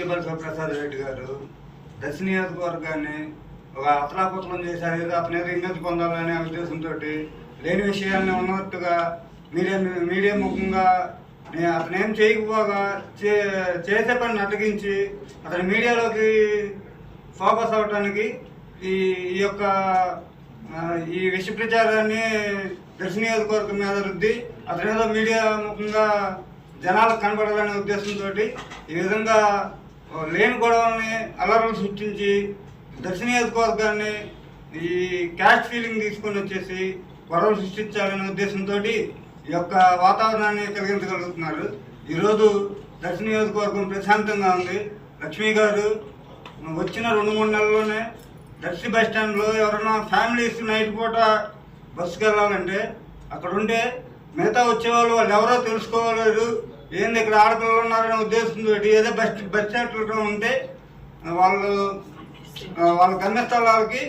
బూచేపల్లి శివప్రసాద్ రెడ్డి గారు దశ నియోజకవర్గాన్ని ఒక అతలాకుతలం చేశారు. ఏదో అతను ఏదో ఇమేజ్ పొందాలనే ఉద్దేశంతో లేని విషయాన్ని ఉన్నట్టుగా మీడియా మీడియా ముఖంగా నేను అతను ఏం చేయకపోగా చే చేసే పని అడ్డగించి అతని మీడియాలోకి ఫోకస్ అవడానికి ఈ ఈ యొక్క ఈ విష ప్రచారాన్ని దక్షిణ నియోజకవర్గం మీద రుద్ది అతని ఏదో మీడియా ముఖంగా జనాలకు కనబడాలనే ఉద్దేశంతో ఈ విధంగా లేని గొడవల్ని అలారం సృష్టించి దక్షిణ ఈ క్యాస్ట్ ఫీలింగ్ తీసుకొని వచ్చేసి గొడవలు సృష్టించాలనే ఉద్దేశంతో ఈ యొక్క వాతావరణాన్ని కలిగించగలుగుతున్నారు. ఈరోజు దక్షిణ నియోజకవర్గం ప్రశాంతంగా ఉంది. లక్ష్మీ గారు వచ్చిన రెండు మూడు నెలల్లోనే దర్శి బస్ స్టాండ్లో ఎవరైనా ఫ్యామిలీస్ నైట్ పూట బస్సుకి వెళ్ళాలంటే అక్కడ ఉంటే మిగతా వచ్చేవాళ్ళు వాళ్ళు ఎవరో తెలుసుకోలేదు ఏంది ఇక్కడ ఆడపిల్లలు ఉన్నారనే ఉద్దేశంతో ఏదో బస్ బస్ స్టాండ్లో ఉంటే వాళ్ళు వాళ్ళ గమ్యస్థలాలకి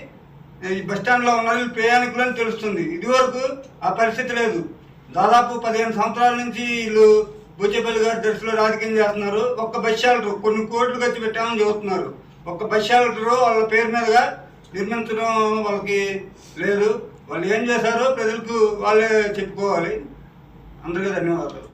ఈ బస్ స్టాండ్లో ఉన్న ప్రయాణికులు అని తెలుస్తుంది. ఇదివరకు ఆ పరిస్థితి లేదు. దాదాపు పదిహేను సంవత్సరాల నుంచి వీళ్ళు బుజ్జపల్లి గారి దర్శలో రాజకీయం చేస్తున్నారు. ఒక్క బస్ షెల్టర్ కొన్ని కోట్లు ఖర్చు పెట్టామని చెబుతున్నారు. ఒక్క బస్ షెల్టర్ వాళ్ళ పేరు మీదుగా నిర్మించడం వాళ్ళకి లేదు. వాళ్ళు ఏం చేశారో ప్రజలకు వాళ్ళే చెప్పుకోవాలి. అందరికీ ధన్యవాదాలు.